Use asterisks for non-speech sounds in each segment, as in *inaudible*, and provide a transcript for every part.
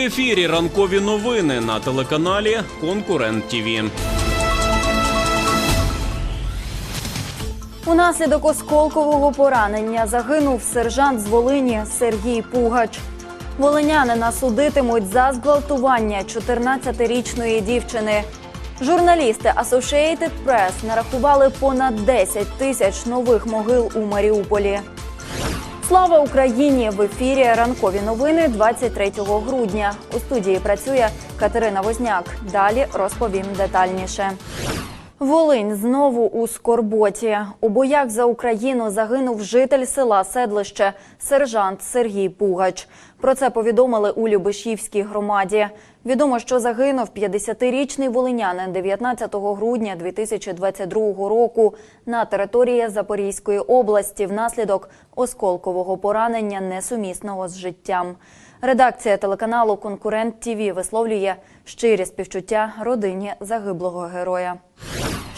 Ефірі ранкові новини на телеканалі Конкурент ТІВІ. Унаслідок осколкового поранення загинув сержант з Волині Сергій Пугач. Волинянина судитимуть за зґвалтування 14-річної дівчини. Журналісти Associated Press нарахували понад 10 тисяч нових могил у Маріуполі. Слава Україні! В ефірі ранкові новини 23 грудня. У студії працює Катерина Возняк. Далі розповім детальніше. Волинь знову у скорботі. У боях за Україну загинув житель села Седлище, сержант Сергій Пугач. Про це повідомили у Любешівській громаді. Відомо, що загинув 50-річний волинянин 19 грудня 2022 року на території Запорізької області внаслідок осколкового поранення несумісного з життям. Редакція телеканалу Конкурент ТІВІ висловлює щирі співчуття родині загиблого героя.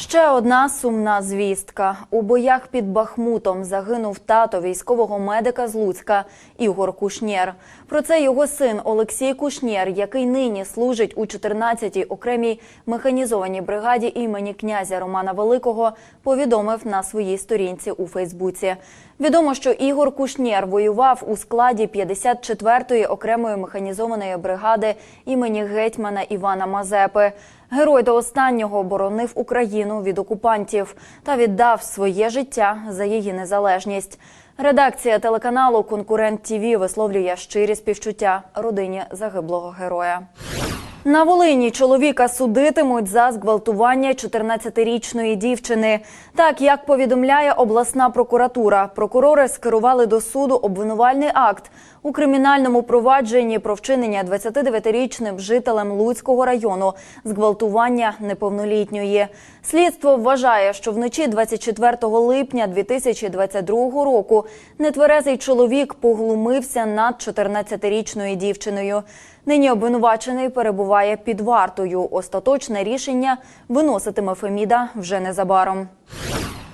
Ще одна сумна звістка. У боях під Бахмутом загинув тато військового медика з Луцька Ігор Кушнєр. Про це його син Олексій Кушнєр, який нині служить у 14-й окремій механізованій бригаді імені князя Романа Великого, повідомив на своїй сторінці у Фейсбуці. Відомо, що Ігор Кушнєр воював у складі 54-ї окремої механізованої бригади імені гетьмана Івана Мазепи. Герой до останнього боронив Україну від окупантів та віддав своє життя за її незалежність. Редакція телеканалу Конкурент ТІВІ висловлює щирі співчуття родині загиблого героя. На Волині чоловіка судитимуть за зґвалтування 14-річної дівчини. Так як повідомляє обласна прокуратура, прокурори скерували до суду обвинувальний акт у кримінальному провадженні про вчинення 29-річним жителем Луцького району зґвалтування неповнолітньої. Слідство вважає, що вночі 24 липня 2022 року нетверезий чоловік поглумився над 14-річною дівчиною. Нині обвинувачений перебуває під вартою. Остаточне рішення виноситиме Феміда вже незабаром.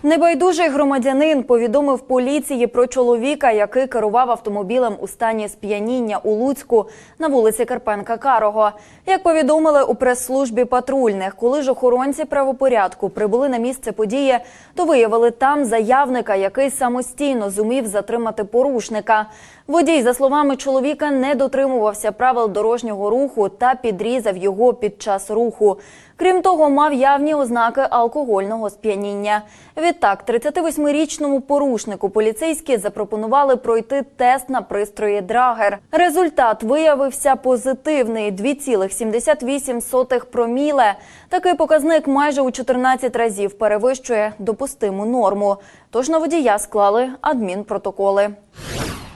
Небайдужий громадянин повідомив поліції про чоловіка, який керував автомобілем у стані сп'яніння у Луцьку на вулиці Карпенка Карого. Як повідомили у прес-службі патрульних, коли ж охоронці правопорядку прибули на місце події, то виявили там заявника, який самостійно зумів затримати порушника. Водій, за словами чоловіка, не дотримувався правил дорожнього руху та підрізав його під час руху. Крім того, мав явні ознаки алкогольного сп'яніння. Відтак, 38-річному порушнику поліцейські запропонували пройти тест на пристрої Драгер. Результат виявився позитивний 2,78 проміле. Такий показник майже у 14 разів перевищує допустиму норму. Тож на водія склали адмінпротоколи.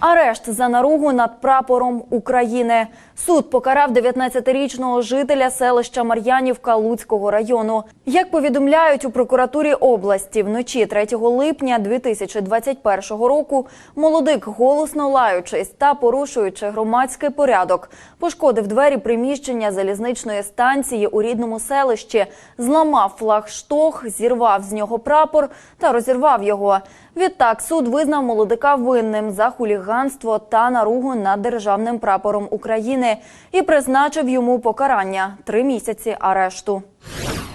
Арешт за наругу над прапором України. Суд покарав 19-річного жителя селища Мар'янівка Луцького району. Як повідомляють у прокуратурі області, вночі 3 липня 2021 року молодик, голосно лаючись та порушуючи громадський порядок, пошкодив двері приміщення залізничної станції у рідному селищі, зламав флагшток, зірвав з нього прапор та розірвав його. Відтак суд визнав молодика винним за хуліганство та наругу над державним прапором України і призначив йому покарання три місяці арешту.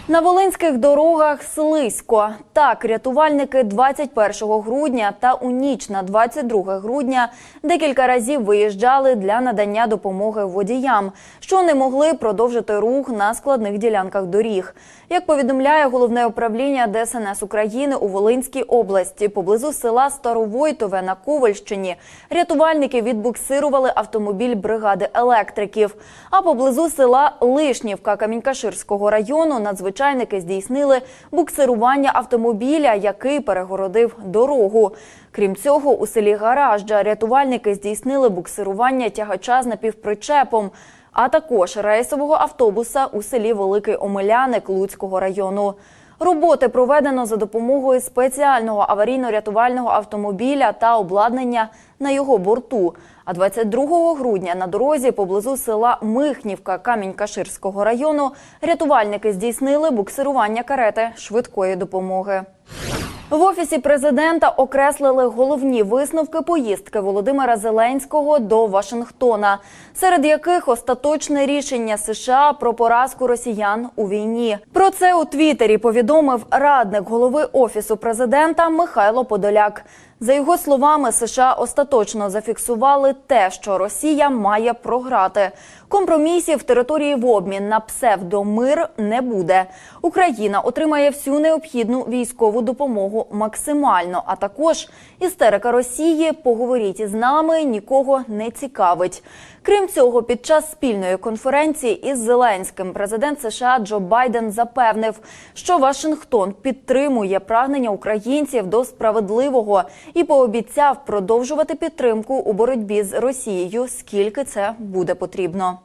На волинських дорогах слизько. Так, рятувальники 21 грудня та у ніч на 22 грудня декілька разів виїжджали для надання допомоги водіям, що не могли продовжити рух на складних ділянках доріг. Як повідомляє головне управління ДСНС України у Волинській області, поблизу села Старовойтове на Ковальщині, рятувальники відбуксирували автомобіль бригади електриків. А поблизу села Лишнівка Камінькаширського району надзвичайники здійснили буксирування автомобіля, який перегородив дорогу. Крім цього, у селі Гаражджа рятувальники здійснили буксирування тягача з напівпричепом а також рейсового автобуса у селі Великий Омеляник Луцького району. Роботи проведено за допомогою спеціального аварійно-рятувального автомобіля та обладнання на його борту. А 22 грудня на дорозі поблизу села Михнівка Камінь-Каширського району рятувальники здійснили буксирування карети швидкої допомоги. В офісі президента окреслили головні висновки поїздки Володимира Зеленського до Вашингтона, серед яких остаточне рішення США про поразку росіян у війні. Про це у Твіттері повідомив радник голови офісу президента Михайло Подоляк. За його словами, США остаточно зафіксували те, що Росія має програти. Компромісів території в обмін на псевдомир не буде. Україна отримає всю необхідну військову допомогу максимально. А також істерика Росії поговоріть із нами нікого не цікавить. Крім цього, під час спільної конференції із Зеленським президент США Джо Байден запевнив, що Вашингтон підтримує прагнення українців до справедливого і пообіцяв продовжувати підтримку у боротьбі з Росією, скільки це буде потрібно.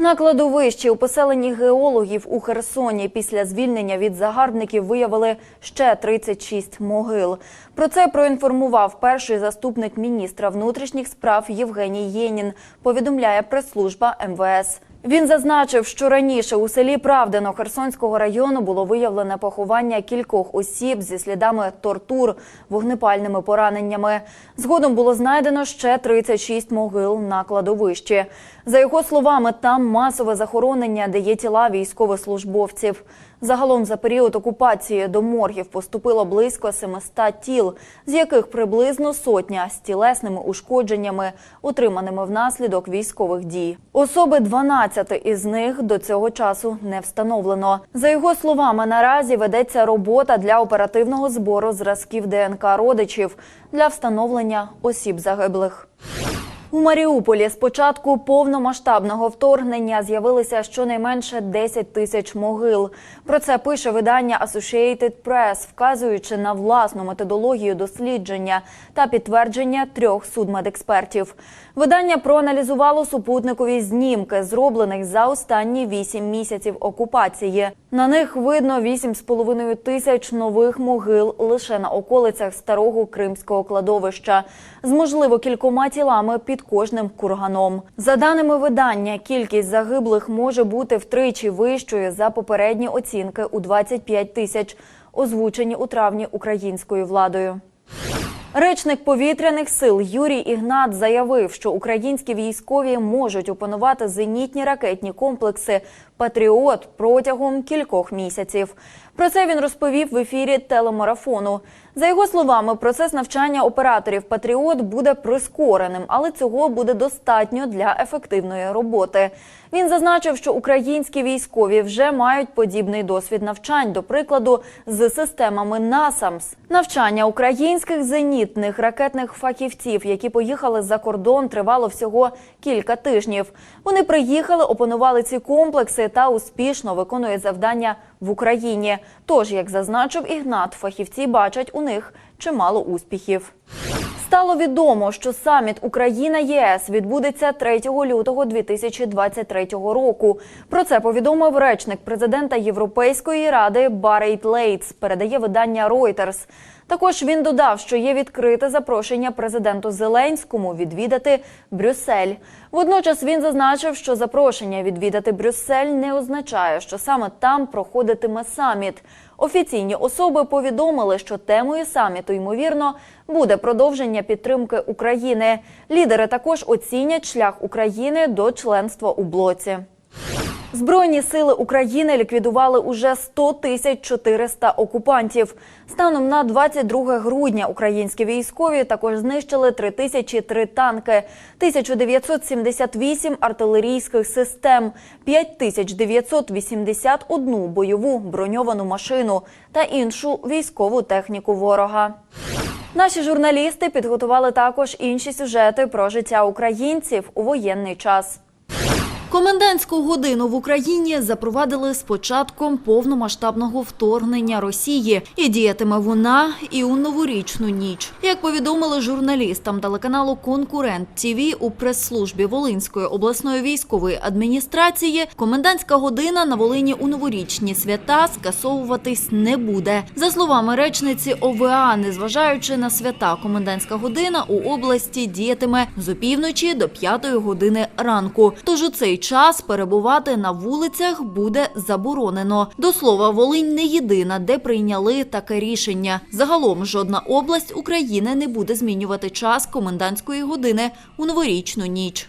На кладовищі у поселенні геологів у Херсоні після звільнення від загарбників виявили ще 36 могил. Про це проінформував перший заступник міністра внутрішніх справ Євгеній Єнін. Повідомляє прес-служба МВС. Він зазначив, що раніше у селі Правдино Херсонського району було виявлене поховання кількох осіб зі слідами тортур, вогнепальними пораненнями. Згодом було знайдено ще 36 могил на кладовищі. За його словами, там масове захоронення, де є тіла військовослужбовців. Загалом за період окупації до моргів поступило близько 700 тіл, з яких приблизно сотня з тілесними ушкодженнями, отриманими внаслідок військових дій. Особи 12 із них до цього часу не встановлено. За його словами, наразі ведеться робота для оперативного збору зразків ДНК родичів для встановлення осіб загиблих. У Маріуполі з початку повномасштабного вторгнення з'явилися щонайменше 10 тисяч могил. Про це пише видання Associated Press, вказуючи на власну методологію дослідження та підтвердження трьох судмедекспертів. Видання проаналізувало супутникові знімки, зроблених за останні 8 місяців окупації. На них видно 8,5 тисяч нових могил лише на околицях старого кримського кладовища, з можливо кількома тілами під кожним курганом. За даними видання, кількість загиблих може бути втричі вищою за попередні оцінки у 25 тисяч, озвучені у травні українською владою. Речник повітряних сил Юрій Ігнат заявив, що українські військові можуть опанувати зенітні ракетні комплекси Патріот протягом кількох місяців. Про це він розповів в ефірі телемарафону. За його словами, процес навчання операторів Патріот буде прискореним, але цього буде достатньо для ефективної роботи. Він зазначив, що українські військові вже мають подібний досвід навчань, до прикладу, з системами НАСАМС. Навчання українських зенітних ракетних фахівців, які поїхали за кордон, тривало всього кілька тижнів. Вони приїхали, опанували ці комплекси та успішно виконують завдання в Україні. Тож, як зазначив Ігнат, фахівці бачать у них чимало успіхів. Стало відомо, що саміт Україна ЄС відбудеться 3 лютого 2023 року. Про це повідомив речник президента Європейської ради Барейт Лейтс. Передає видання Reuters. Також він додав, що є відкрите запрошення президенту Зеленському відвідати Брюссель. Водночас він зазначив, що запрошення відвідати Брюссель не означає, що саме там проходитиме саміт. Офіційні особи повідомили, що темою саміту ймовірно буде продовження підтримки України. Лідери також оцінять шлях України до членства у блоці. Збройні сили України ліквідували уже 100 тисяч 400 окупантів. Станом на 22 грудня українські військові також знищили 3003 танки, 1978 артилерійських систем, 5981 бойову броньовану машину та іншу військову техніку ворога. Наші журналісти підготували також інші сюжети про життя українців у воєнний час. Комендантську годину в Україні запровадили з початком повномасштабного вторгнення Росії, і діятиме вона і у новорічну ніч. Як повідомили журналістам телеканалу Конкурент ТІВІ у прес-службі Волинської обласної військової адміністрації, комендантська година на Волині у новорічні свята скасовуватись не буде. За словами речниці ОВА, незважаючи на свята, комендантська година у області діятиме з опівночі до п'ятої години ранку. Тож у цей час перебувати на вулицях буде заборонено. До слова, Волинь не єдина, де прийняли таке рішення. Загалом жодна область України не буде змінювати час комендантської години у новорічну ніч.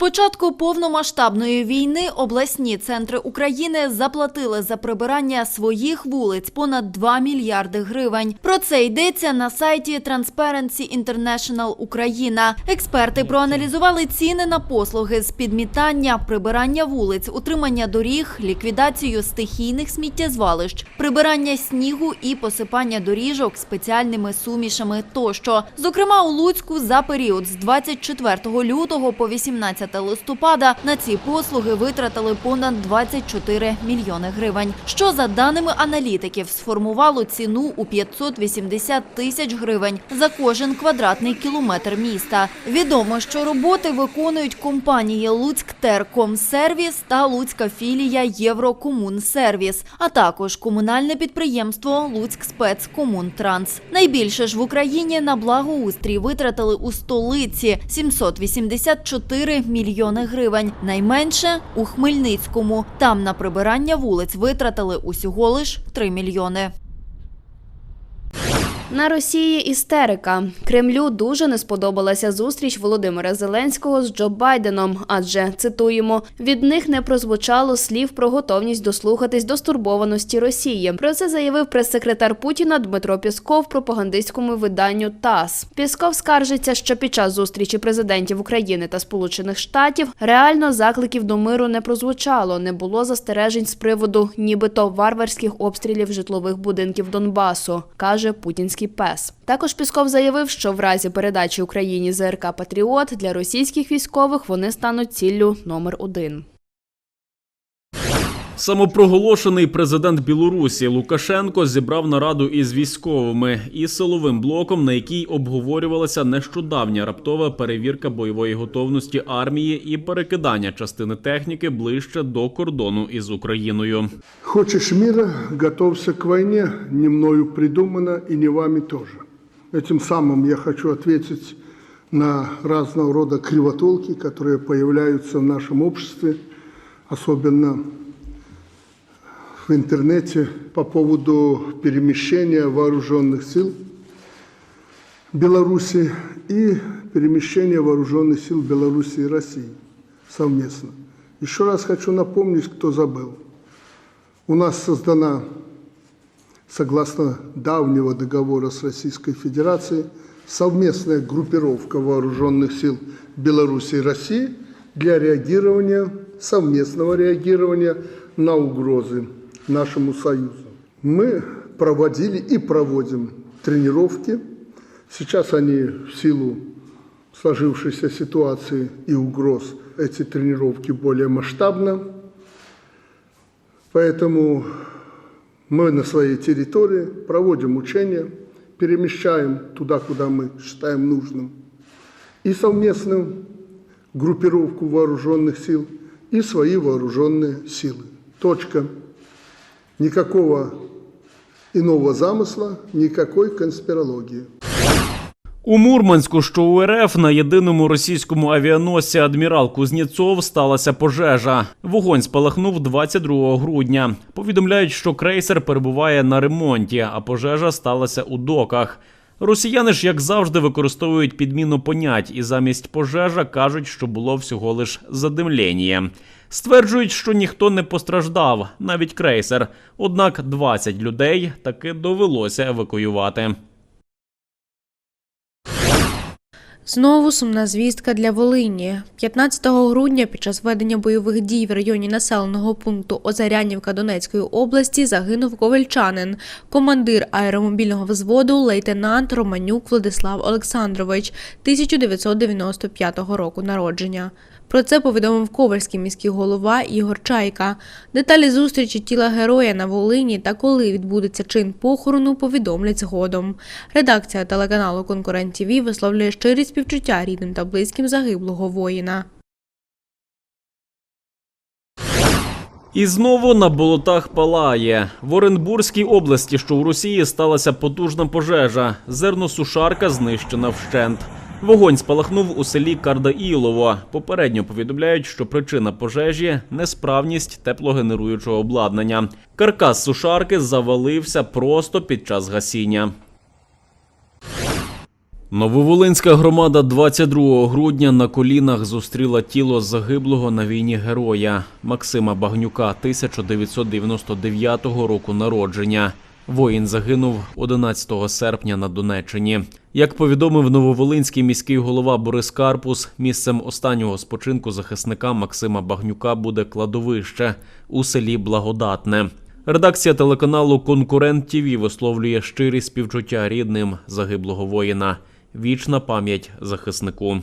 Початку повномасштабної війни обласні центри України заплатили за прибирання своїх вулиць понад 2 мільярди гривень. Про це йдеться на сайті Transparency International Україна. Експерти проаналізували ціни на послуги з підмітання, прибирання вулиць, утримання доріг, ліквідацію стихійних сміттєзвалищ, прибирання снігу і посипання доріжок спеціальними сумішами тощо. Зокрема, у Луцьку за період з 24 лютого по 18 листопада на ці послуги витратили понад 24 мільйони гривень, що за даними аналітиків сформувало ціну у 580 тисяч гривень за кожен квадратний кілометр міста. Відомо, що роботи виконують компанії «Луцьктер.Комсервіс» та Луцька філія «Єврокомунсервіс», а також комунальне підприємство «Луцькспецкомунтранс». Найбільше ж в Україні на благоустрій витратили у столиці 784 мільйони гривень. Найменше у Хмельницькому. Там на прибирання вулиць витратили усього лиш 3 мільйони. На Росії істерика. Кремлю дуже не сподобалася зустріч Володимира Зеленського з Джо Байденом, адже цитуємо від них не прозвучало слів про готовність дослухатись до стурбованості Росії. Про це заявив прес-секретар Путіна Дмитро Пісков пропагандистському виданню ТАСС. Пісков скаржиться, що під час зустрічі президентів України та Сполучених Штатів реально закликів до миру не прозвучало, не було застережень з приводу нібито варварських обстрілів житлових будинків Донбасу, каже путінський пес. Також Пісков заявив, що в разі передачі Україні ЗРК Патріот для російських військових вони стануть ціллю номер один. Самопроголошений президент Білорусі Лукашенко зібрав нараду із військовими і силовим блоком, на якій обговорювалася нещодавня раптова перевірка бойової готовності армії і перекидання частини техніки ближче до кордону із Україною. Хочешь мира, готовься к войне, не мною придумано и не вами тоже. Этим самым я хочу ответить на разного рода кривотолки, которые появляются в нашем обществе, особенно интернете по поводу перемещения вооруженных сил Беларуси и перемещения вооруженных сил Беларуси и России совместно. Еще раз хочу напомнить, кто забыл. У нас создана, согласно давнего договора с Российской Федерацией, совместная группировка вооруженных сил Беларуси и России для реагирования, совместного реагирования на угрозы нашему Союзу. Мы проводили и проводим тренировки. Сейчас они в силу сложившейся ситуации и угроз, эти тренировки более масштабно. Поэтому мы на своей территории проводим учения, перемещаем туда, куда мы считаем нужным, и совместную группировку вооруженных сил, и свои вооруженные силы. Точка. Никакого иного замысла, никакой конспирологии. У Мурманську, що у РФ, на єдиному російському авіаносці адмірал Кузнєцов сталася пожежа. Вогонь спалахнув 22 грудня. Повідомляють, що крейсер перебуває на ремонті, а пожежа сталася у доках. Росіяни ж, як завжди, використовують підміну понять і замість пожежа кажуть, що було всього лиш задимлення. Стверджують, що ніхто не постраждав, навіть крейсер. Однак 20 людей таки довелося евакуювати. Знову сумна звістка для Волині. 15 грудня під час ведення бойових дій в районі населеного пункту Озарянівка Донецької області загинув ковальчанин, командир аеромобільного взводу лейтенант Романюк Владислав Олександрович 1995 року народження. Про це повідомив Ковальський міський голова Ігор Чайка. Деталі зустрічі тіла героя на Волині та коли відбудеться чин похорону, повідомлять згодом. Редакція телеканалу Конкурент ТІВІ висловлює щирі співчуття рідним та близьким загиблого воїна. І знову на болотах палає. В Оренбурзькій області, що у Росії, сталася потужна пожежа. Зерносушарка знищена вщент. Вогонь спалахнув у селі Кардаїлово. Попередньо повідомляють, що причина пожежі несправність теплогенеруючого обладнання. Каркас сушарки завалився просто під час гасіння. Нововолинська громада 22 грудня на колінах зустріла тіло загиблого на війні героя Максима Багнюка 1999 року народження. Воїн загинув 11 серпня на Донеччині. Як повідомив нововолинський міський голова Борис Карпус, місцем останнього спочинку захисника Максима Багнюка буде кладовище у селі Благодатне. Редакція телеканалу Конкурент ТІВІ висловлює щирі співчуття рідним загиблого воїна. Вічна пам'ять захиснику.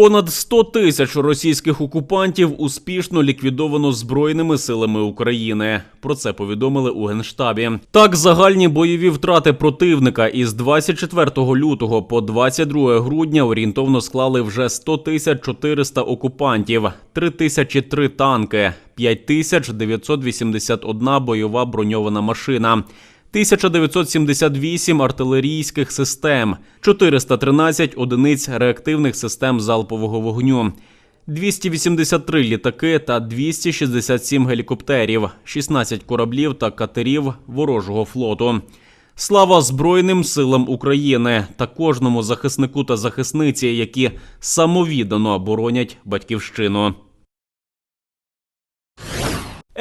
Понад 100 тисяч російських окупантів успішно ліквідовано збройними силами України. Про це повідомили у генштабі. Так, загальні бойові втрати противника із 24 лютого по 22 грудня орієнтовно склали вже 100 тисяч 400 окупантів, 3003 танки, 5981 бойова броньована машина. 1978 артилерійських систем, 413 одиниць реактивних систем залпового вогню, 283 літаки та 267 гелікоптерів, 16 кораблів та катерів ворожого флоту. Слава Збройним силам України та кожному захиснику та захисниці, які самовіддано боронять батьківщину.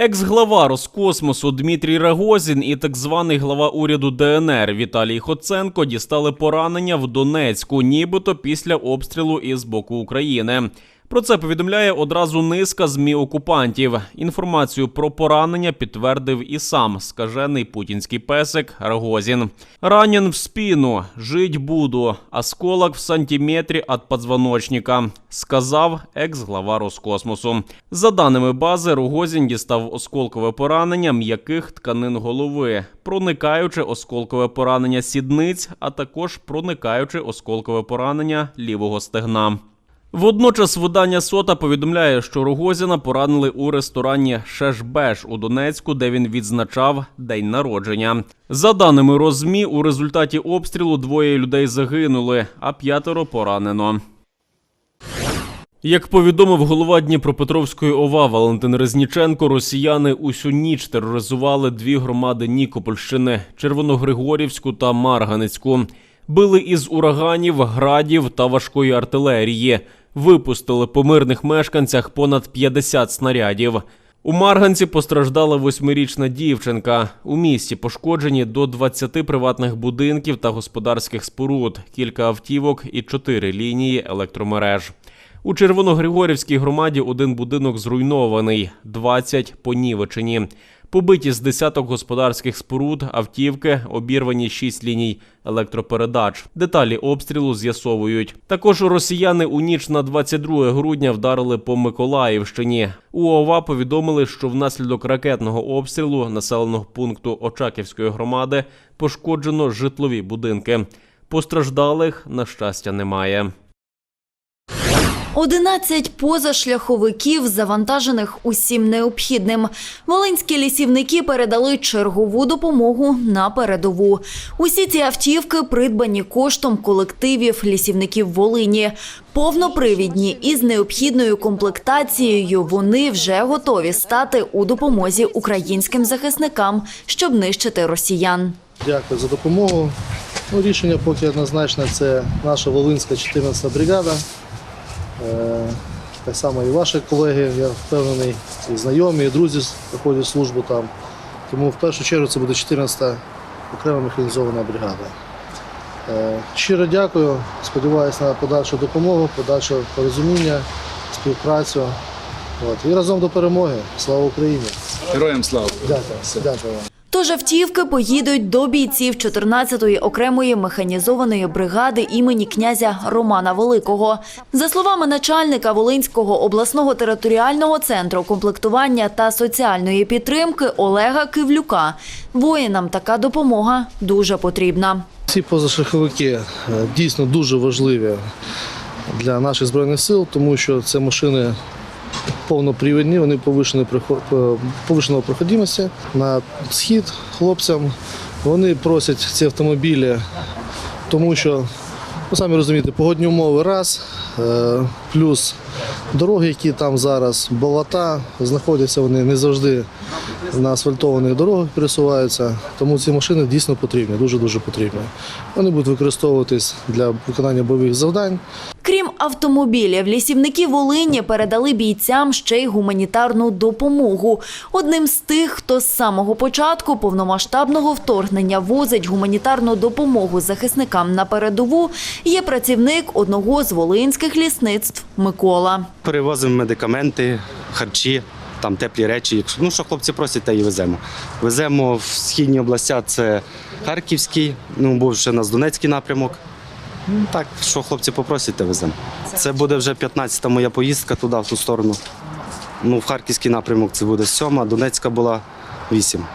Екс-глава Роскосмосу Дмитрій Рагозін і так званий глава уряду ДНР Віталій Хоценко дістали поранення в Донецьку, нібито після обстрілу із боку України. Про це повідомляє одразу низка змі окупантів. Інформацію про поранення підтвердив і сам скажений путінський песик Рагозін. Ранен в спину, жить буду. Осколок в сантиметрі від подзвоночника, сказав екс-глава Роскосмосу. За даними бази, Рогозін дістав осколкове поранення м'яких тканин голови, проникаючи осколкове поранення сідниць, а також проникаючи осколкове поранення лівого стегна. Водночас видання Сота повідомляє, що Рогозіна поранили у ресторані Шешбеш у Донецьку, де він відзначав день народження. За даними Розмі, у результаті обстрілу двоє людей загинули, а п'ятеро поранено. Як повідомив голова Дніпропетровської ОВА Валентин Резніченко, росіяни усю ніч тероризували дві громади Нікопольщини Червоногригорівську та Марганецьку. Били із ураганів, градів та важкої артилерії. Випустили по мирних мешканцях понад 50 снарядів. У Марганці постраждала восьмирічна дівчинка. У місті пошкоджені до 20 приватних будинків та господарських споруд, кілька автівок і чотири лінії електромереж. У Червоногригорівській громаді один будинок зруйнований, 20 понівечені. Побиті з десяток господарських споруд, автівки, обірвані шість ліній електропередач. Деталі обстрілу з'ясовують. Також росіяни у ніч на 22 грудня вдарили по Миколаївщині. У ОВА повідомили, що внаслідок ракетного обстрілу населеного пункту Очаківської громади пошкоджено житлові будинки. Постраждалих, на щастя, немає. 11 позашляховиків, завантажених усім необхідним. Волинські лісівники передали чергову допомогу на передову. Усі ці автівки придбані коштом колективів лісівників Волині. Повнопривідні із необхідною комплектацією вони вже готові стати у допомозі українським захисникам, щоб нищити росіян. Дякую за допомогу. Ну, рішення поки однозначне це наша Волинська 14 бригада. Е, так само і ваші колеги, я впевнений, і знайомі, і друзі проходять службу там. Тому в першу чергу це буде 14-та окрема механізована бригада. Е, щиро дякую, сподіваюся на подальшу допомогу, подальше порозуміння, співпрацю. От. І разом до перемоги. Слава Україні! Героям слава! Дякую. Дякую вам. Тож автівки поїдуть до бійців 14-ї окремої механізованої бригади імені князя Романа Великого. За словами начальника Волинського обласного територіального центру комплектування та соціальної підтримки Олега Кивлюка, воїнам така допомога дуже потрібна. Ці позашляховики е, дійсно дуже важливі для наших збройних сил, тому що це машини повнопривідні, вони повишеної проходимості на схід хлопцям. Вони просять ці автомобілі, тому що, ну самі розумієте, погодні умови раз, е, плюс дороги, які там зараз, болота, знаходяться вони не завжди на асфальтованих дорогах пересуваються, тому ці машини дійсно потрібні, дуже-дуже потрібні. Вони будуть використовуватись для виконання бойових завдань. Автомобілів, лісівники Волині передали бійцям ще й гуманітарну допомогу. Одним з тих, хто з самого початку повномасштабного вторгнення возить гуманітарну допомогу захисникам на передову, є працівник одного з волинських лісництв Микола. Перевозимо медикаменти, харчі, там теплі речі. Ну, що хлопці просять, те і веземо. Веземо в східні області, це Харківський, ну був ще у нас Донецький напрямок. Ну, так, що хлопці попросять, те веземо. Це буде вже 15-та моя поїздка туди, в ту сторону. Ну, в Харківський напрямок це буде сьома, Донецька була вісім.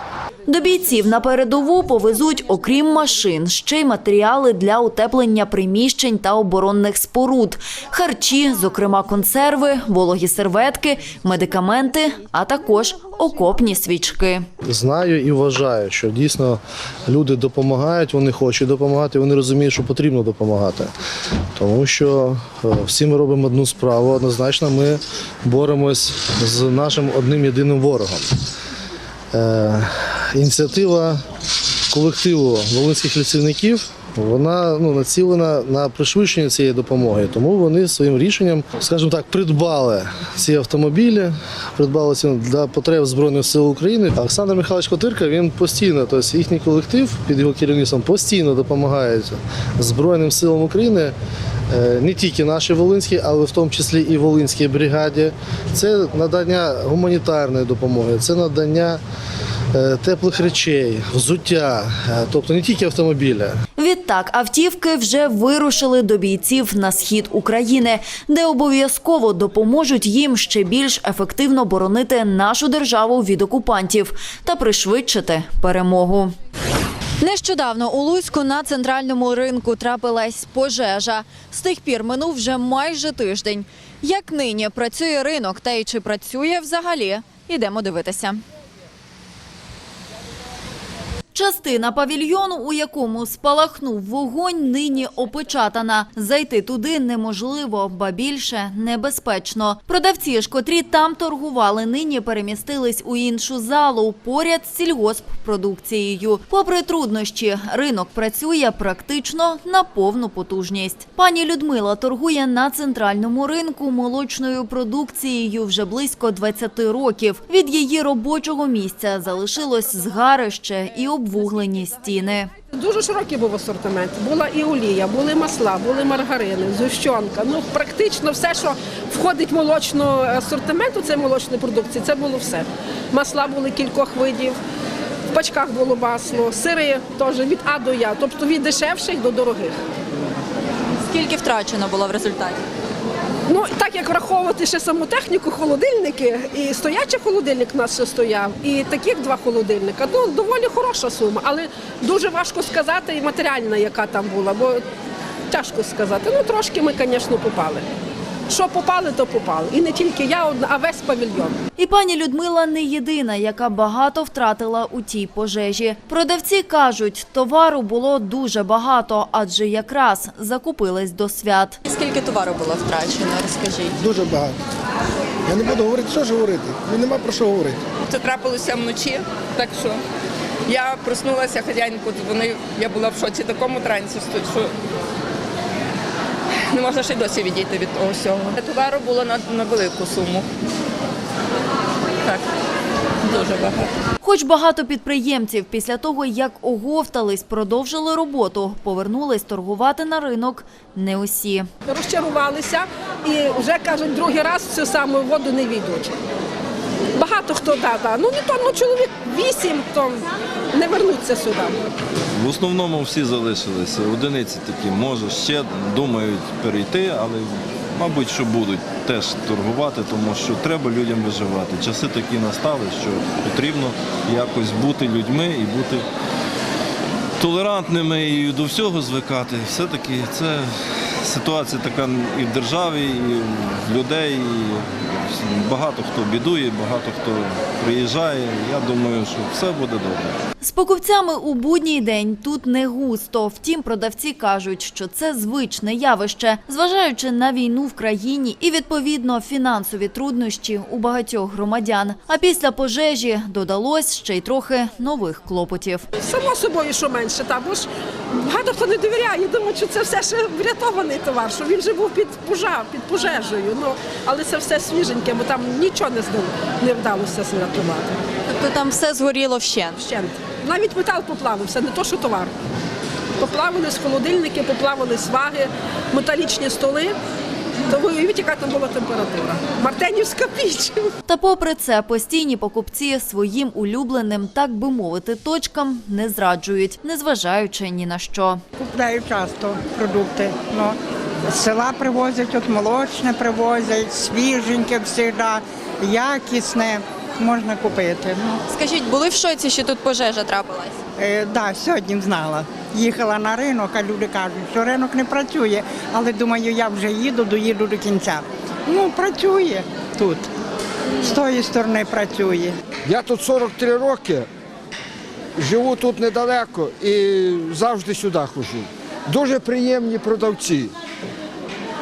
До бійців на передову повезуть, окрім машин, ще й матеріали для утеплення приміщень та оборонних споруд, харчі, зокрема консерви, вологі серветки, медикаменти, а також окопні свічки. Знаю і вважаю, що дійсно люди допомагають, вони хочуть допомагати, вони розуміють, що потрібно допомагати. Тому що е, всі ми робимо одну справу. Однозначно, ми боремось з нашим одним єдиним ворогом. Е, ініціатива колективу волинських лісівників. Вона ну, націлена на пришвидшення цієї допомоги, тому вони своїм рішенням, скажімо так, придбали ці автомобілі, придбали ці для потреб Збройних сил України. Олександр Михайлович Котирка він постійно, тобто їхній колектив під його керівництвом постійно допомагає Збройним силам України. Е, Не тільки нашій Волинській, але в тому числі і Волинській бригаді. Це надання гуманітарної допомоги, це надання е, теплих речей, взуття, е, тобто не тільки автомобіля. Відтак автівки вже вирушили до бійців на схід України, де обов'язково допоможуть їм ще більш ефективно боронити нашу державу від окупантів та пришвидшити перемогу. Нещодавно у Луцьку на центральному ринку трапилась пожежа. З тих пір минув вже майже тиждень. Як нині працює ринок та й чи працює взагалі? Ідемо дивитися. Частина павільйону, у якому спалахнув вогонь, нині опечатана. Зайти туди неможливо, ба більше небезпечно. Продавці ж, котрі там торгували, нині перемістились у іншу залу поряд з сільгосппродукцією. Попри труднощі, ринок працює практично на повну потужність. Пані Людмила торгує на центральному ринку молочною продукцією вже близько 20 років. Від її робочого місця залишилось згарище і обвуглені стіни. Дуже широкий був асортимент. Була і олія, були масла, були маргарини, зущонка. Ну практично все, що входить в молочну асортименту, це молочної продукції. Це було все. Масла були кількох видів. В пачках було масло, сири теж від А до Я, тобто від дешевших до дорогих. Скільки втрачено було в результаті? Ну так як враховувати ще саму техніку, холодильники, і стоячий холодильник у нас ще стояв, і таких два холодильника, ну доволі хороша сума, але дуже важко сказати і матеріальна, яка там була, бо тяжко сказати. Ну трошки ми, звісно, попали. Що попали, то попали. І не тільки я одна, а весь павільйон. І пані Людмила не єдина, яка багато втратила у тій пожежі. Продавці кажуть, товару було дуже багато, адже якраз закупились до свят. Скільки товару було втрачено? Розкажіть. Дуже багато. Я не буду говорити, що ж говорити. Ну, нема про що говорити. Це трапилося вночі, так що я проснулася, хазяїн подзвонив, я була в шоці такому трансі, що не *laughs* можна ще й досі відійти від того всього. Товару було на, на велику суму. Так, дуже багато. Хоч багато підприємців після того, як оговтались, продовжили роботу, повернулись торгувати на ринок не усі. Розчарувалися і вже кажуть, другий раз в цю саму воду не війдуть. Багато хто да, да. Ну то, ну чоловік вісім, то не вернуться сюди. В основному всі залишилися. Одиниці такі, може, ще думають перейти, але, мабуть, що будуть теж торгувати, тому що треба людям виживати. Часи такі настали, що потрібно якось бути людьми і бути толерантними і до всього звикати. Все-таки це ситуація така і в державі, і в людей. І багато хто бідує, багато хто приїжджає. Я думаю, що все буде добре. З покупцями у будній день тут не густо. Втім, продавці кажуть, що це звичне явище, зважаючи на війну в країні і відповідно фінансові труднощі у багатьох громадян. А після пожежі додалось ще й трохи нових клопотів. Само собою, що менше, та бо ж багато хто не довіряє. Думаю, що це все ще врятований товар, що він вже був під пожар, під пожежею. Ну але це все свіженьке, бо там нічого не здало, не вдалося врятувати. Тобто там все згоріло вщент. Вщент. Навіть метал поплавився, не то, що товар. Поплавились холодильники, поплавились ваги, металічні столи. То ви уявіть, яка там була температура. Мартенівська піч. Та попри це, постійні покупці своїм улюбленим, так би мовити, точкам не зраджують, незважаючи ні на що. Купляю часто продукти. Ну, з села привозять, от молочне привозять, свіженьке завжди, якісне можна купити. Ну, Скажіть, були в шоці, що тут пожежа трапилась? е, да, сьогодні знала. Їхала на ринок, а люди кажуть, що ринок не працює. Але думаю, я вже їду, доїду до кінця. Ну, працює тут. З тої сторони працює. Я тут 43 роки, живу тут недалеко і завжди сюди ходжу. Дуже приємні продавці.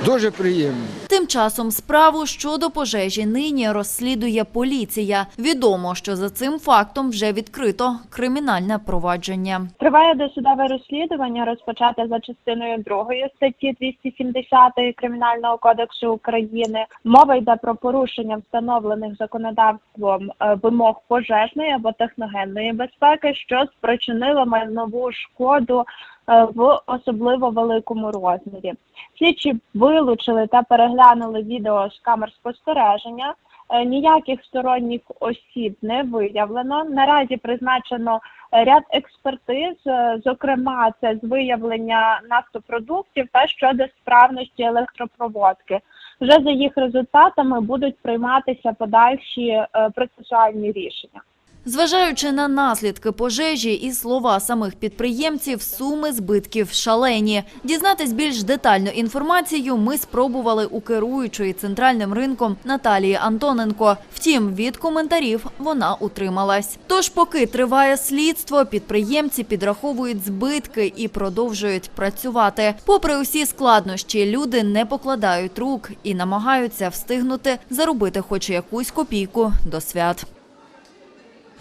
Дуже приємні. Тим часом справу щодо пожежі нині розслідує поліція. Відомо, що за цим фактом вже відкрито кримінальне провадження. Триває досудове розслідування, розпочате за частиною 2 статті 270 Кримінального кодексу України. Мова йде про порушення встановлених законодавством е, вимог пожежної або техногенної безпеки, що спричинило майнову шкоду в особливо великому розмірі. Слідчі вилучили та переглянули відео з камер спостереження. Е, Ніяких сторонніх осіб не виявлено. Наразі призначено ряд експертиз, е, зокрема, це з виявлення нафтопродуктів та щодо справності електропроводки. Вже за їх результатами будуть прийматися подальші е, процесуальні рішення. Зважаючи на наслідки пожежі і слова самих підприємців, суми збитків шалені. Дізнатись більш детальну інформацію ми спробували у керуючої центральним ринком Наталії Антоненко. Втім, від коментарів вона утрималась. Тож, поки триває слідство, підприємці підраховують збитки і продовжують працювати. Попри усі складнощі, люди не покладають рук і намагаються встигнути заробити хоч якусь копійку до свят.